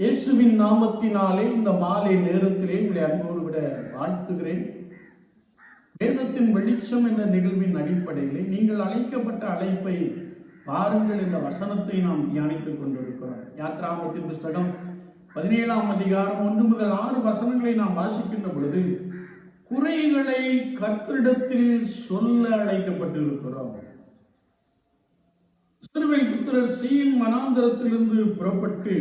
இயேசுவின் நாமத்தினாலே இந்த மாலை நேரத்திலே உங்களை அன்போடு விட வாழ்த்துகிறேன். வேதத்தின் வெளிச்சம் என்ற நிகழ்வின் அடிப்படையிலே நீங்கள் அழைக்கப்பட்ட அழைப்பை பாருங்கள் என்ற வசனத்தை நாம் தியானித்துக் கொண்டிருக்கிறோம். யாத்ராமத்தின் புஸ்தகம் பதினேழாம் அதிகாரம் ஒன்று முதல் ஆறு வசனங்களை நாம் வாசிக்கின்ற பொழுது குறைகளை கர்த்தரிடத்தில் சொல்ல அழைக்கப்பட்டிருக்கிறோம். சிறுவை புத்திரர் சீன் மனாந்திரத்திலிருந்து புறப்பட்டு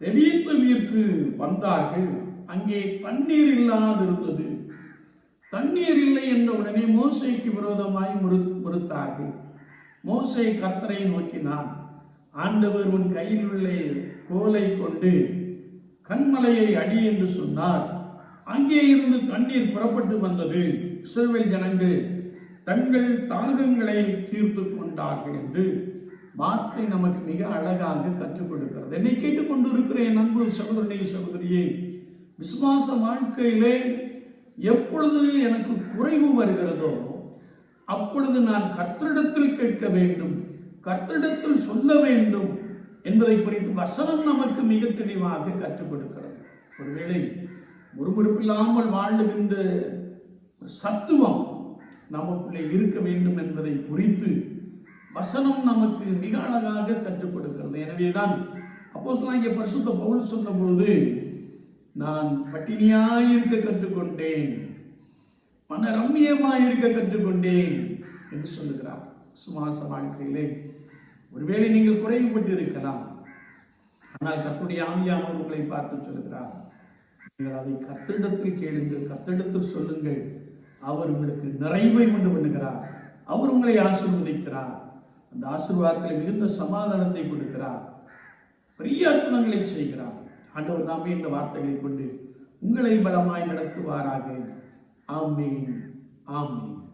எகிப்துவிற்கு வந்தார்கள். அங்கே தண்ணீர் இல்லாதிருந்தது. தண்ணீர் இல்லை என்ற உடனே மோசைக்கு விரோதமாய் முறு முறுத்தார்கள். மோசை கர்த்தரை நோக்கினான் ஆண்டவர் உன் கையில் உள்ள கோலை கொண்டு கண்மலையை அடி என்று சொன்னார். அங்கே இருந்து தண்ணீர் புறப்பட்டு வந்தது. இஸ்ரவேல் ஜனங்கள் தங்கள் தாகங்களை தீர்த்து கொண்டார்கள் என்று வார்த்தை நமக்கு மிக அழகாக கற்றுக் கொடுக்கிறது. என்னை கேட்டுக்கொண்டிருக்கிறேன் இருக்கிற என் அன்பு சகோதரனே சகோதரியே விசுவாச வாழ்க்கையிலே எப்பொழுது எனக்கு குறைவு வருகிறதோ அப்பொழுது நான் கர்த்தரிடத்தில் கேட்க வேண்டும் கர்த்தரிடத்தில் சொல்ல வேண்டும் என்பதை குறித்து வசனம் நமக்கு மிக தெளிவாக கற்றுக் கொடுக்கிறது. ஒருவேளை முறுமுறுப்பில்லாமல் வாழுகின்ற ஒரு சத்துவம் நமக்குள்ளே இருக்க வேண்டும் என்பதை குறித்து வசனம் நமக்கு மிக அழகாக கற்றுக் கொடுக்கிறது. எனவேதான் அப்போ இங்கே பரிசுத்த பவுல் சொன்னபோது நான் பட்டினியாயிருக்க கற்றுக்கொண்டேன். மன ரம்மியமாயிருக்க கற்றுக்கொண்டேன் என்று சொல்லுகிறார். சுமாச வாழ்க்கையிலே ஒருவேளை நீங்கள் குறைவுபட்டு இருக்கலாம் ஆனால் கர்த்தருடைய ஆமியானவர் உங்களை பார்த்து சொல்லுகிறார். நீங்கள் அதை கர்த்தரிடத்தில் கேளுங்கள் கர்த்தரிடத்தில் சொல்லுங்கள். அவர் உங்களுக்கு நிறைவை கொண்டு பண்ணுகிறார். அவர் உங்களை ஆசீர்வதிக்கிறார். அந்த ஆசீர்வாதத்தில் மிகுந்த சமாதானத்தை கொடுக்கிறார். பெரிய அற்புதங்களை செய்கிறார். ஆண்டவர் நாமே இந்த வார்த்தைகளை கொண்டு உங்களை பலமாய் நடத்துவாராக. ஆமீன். ஆமீன்.